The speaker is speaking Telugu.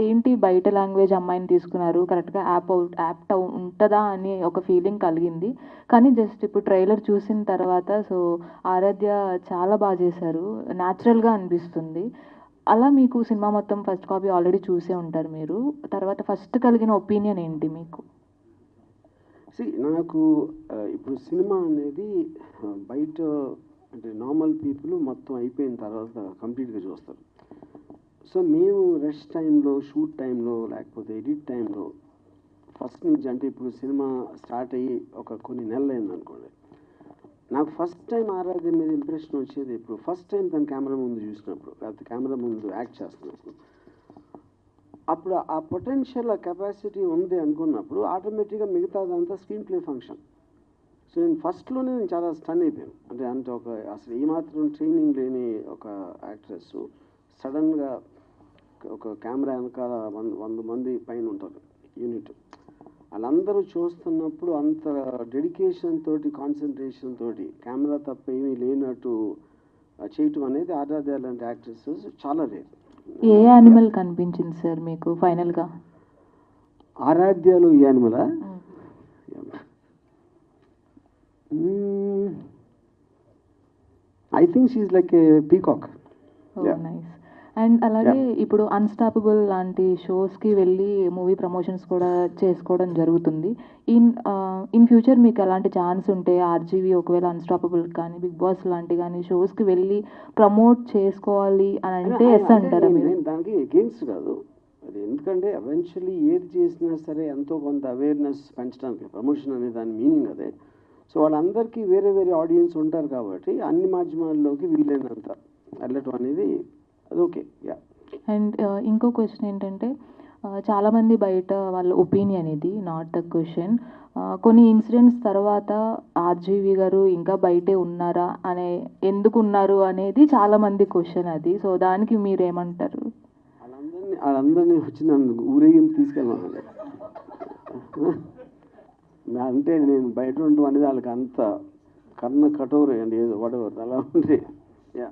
ఏంటి బయట లాంగ్వేజ్ అమ్మాయిని తీసుకున్నారు? కరెక్ట్గా యాప్ అవుట్ యాప్ట్ ఉంటుందా అని ఒక ఫీలింగ్ కలిగింది. కానీ జస్ట్ ఇప్పుడు ట్రైలర్ చూసిన తర్వాత సో ఆరాధ్య చాలా బాగా చేశారు. న్యాచురల్గా అనిపిస్తుంది. అలా మీకు సినిమా మొత్తం ఫస్ట్ కాపీ ఆల్రెడీ చూసే ఉంటారు మీరు. తర్వాత ఫస్ట్ కలిగిన ఒపీనియన్ ఏంటి మీకు? నాకు ఇప్పుడు సినిమా అనేది బయట అంటే నార్మల్ పీపుల్ మొత్తం అయిపోయిన తర్వాత కంప్లీట్గా చూస్తారు. సో మేము రెస్ట్ టైంలో షూట్ టైంలో లేకపోతే ఎడిట్ టైంలో ఫస్ట్ నుంచి అంటే ఇప్పుడు సినిమా స్టార్ట్ అయ్యి ఒక కొన్ని నెలలు అయింది అనుకోండి. నాకు ఫస్ట్ టైం ఆరాధ్య మీద ఇంప్రెషన్ వచ్చేది ఇప్పుడు ఫస్ట్ టైం తను కెమెరా ముందు చూసినప్పుడు లేకపోతే కెమెరా ముందు యాక్ట్ చేస్తున్నప్పుడు. అప్పుడు ఆ పొటెన్షియల్ ఆ కెపాసిటీ ఉంది అనుకున్నప్పుడు ఆటోమేటిక్గా మిగతాదంతా స్క్రీన్ ప్లే ఫంక్షన్ సో నేను ఫస్ట్లోనే నేను చాలా స్టన్ అయిపోయాను. అంటే అంటే ఒక అసలు ఏమాత్రం ట్రైనింగ్ లేని ఒక యాక్ట్రెస్ సడన్గా ఒక కెమెరా వెనకాల వంద వంద మంది పైన ఉంటారు యూనిట్. వాళ్ళందరూ చూస్తున్నప్పుడు అంత డెడికేషన్ తోటి కాన్సన్ట్రేషన్ తోటి కెమెరా తప్ప ఏమీ లేనట్టు చేయటం అనేది ఆరాధ్య లాంటి యాక్ట్రెసెస్ చాలా రేర్ ఏ యానిమల్ కనిపించింది సార్ మీకు ఫైనల్గా ఆరాధ్యాలు ఈ యానిమలా I think she like a peacock. Nice and అలాగే ఇప్పుడు అన్స్టాపబుల్ లాంటి షోస్కి వెళ్ళి మూవీ ప్రమోషన్స్ కూడా చేసుకోవడం జరుగుతుంది. ఇన్ ఇన్ ఫ్యూచర్ మీకు అలాంటి ఛాన్స్ ఉంటే ఆర్జీవీ ఒకవేళ అన్స్టాపబుల్ కానీ బిగ్ బాస్ లాంటి కానీ షోస్కి వెళ్ళి ప్రమోట్ చేసుకోవాలి అని అంటే ఎస్ అంటారా మీరు? దానికి ఎగెయిన్స్ట్ కాదు. అది ఎందుకంటే ఎవెన్చువల్లీ ఏది చేసినా సరే ఎంతో కొంత అవేర్నెస్ పెంచడానికి ప్రమోషన్ అనే దాని మీనింగ్ అదే. సో వాళ్ళందరికీ వేరే వేరే ఆడియన్స్ ఉంటారు కాబట్టి అన్ని మాధ్యమాల్లోకి వీలైనంత వెళ్ళటం అనేది అది ఓకే యా అండ్ ఇంకో క్వశ్చన్ ఏంటంటే uh, చాలామంది బయట వాళ్ళ ఒపీనియన్ ఇది నాట్ ద క్వశ్చన్ కొన్ని ఇన్సిడెంట్స్ తర్వాత ఆర్జీవి గారు ఇంకా బయటే ఉన్నారా అనే ఎందుకు ఉన్నారు అనేది చాలామంది క్వశ్చన్ అది. సో దానికి మీరేమంటారు? వాళ్ళందరినీ వాళ్ళందరినీ వచ్చి నన్ను ఊరేగింపు తీసుకెళ్ళమన్నాడు అంటే నేను బయట ఉండటం అనేది వాళ్ళకి అంత కర్ణ కఠోర అండి ఏదో వడవర్ అలా ఉంటే. యా